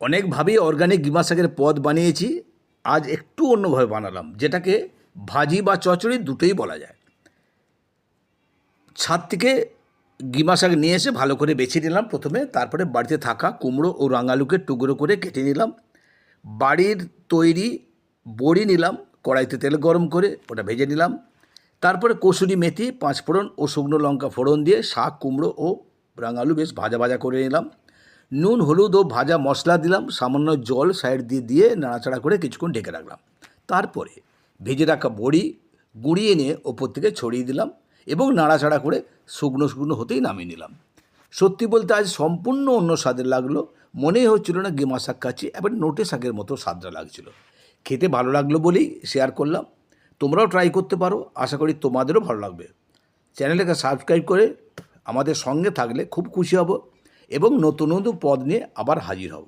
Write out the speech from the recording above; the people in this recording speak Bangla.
অনেকভাবেই অর্গানিক গিমা শাকের পদ বানিয়েছি, আজ একটু অন্যভাবে বানালাম, যেটাকে ভাজি বা চচড়ি দুটোই বলা যায়। ছাদ থেকে গিমা শাক নিয়ে এসে ভালো করে বেছে নিলাম প্রথমে, তারপরে বাড়িতে থাকা কুমড়ো ও রাঙালুকে টুকরো করে কেটে নিলাম। বাড়ির তৈরি বড়ি নিলাম, কড়াইতে তেল গরম করে ওটা ভেজে নিলাম। তারপরে কসুরি মেথি, পাঁচফোড়ন ও শুকনো লঙ্কা ফোড়ন দিয়ে শাক, কুমড়ো ও রাঙালু বেশ ভাজা ভাজা করে নিলাম। নুন, হলুদ ও ভাজা মশলা দিলাম, সামান্য জল সাইড দিয়ে দিয়ে নাড়াচাড়া করে কিছুক্ষণ ঢেকে রাখলাম। তারপরে ভেজে রাখা বড়ি গুঁড়িয়ে নিয়ে ওপর থেকে ছড়িয়ে দিলাম এবং নাড়াচাড়া করে শুকনো শুকনো হতেই নামিয়ে নিলাম। সত্যি বলতে আজ সম্পূর্ণ অন্য স্বাদের লাগল। মনেই হচ্ছিল না গেমা শাক খাচ্ছি এবার নোটে শাকের মতো স্বাদটা লাগছিল। খেতে ভালো লাগল বলেই শেয়ার করলাম। তোমরাও ট্রাই করতে পারো, আশা করি তোমাদেরও ভালো লাগবে। চ্যানেলটাকে সাবস্ক্রাইব করে আমাদের সঙ্গে থাকলে খুব খুশি হব। এবং নতুন নতুন পদ নিয়ে আবার হাজির হব।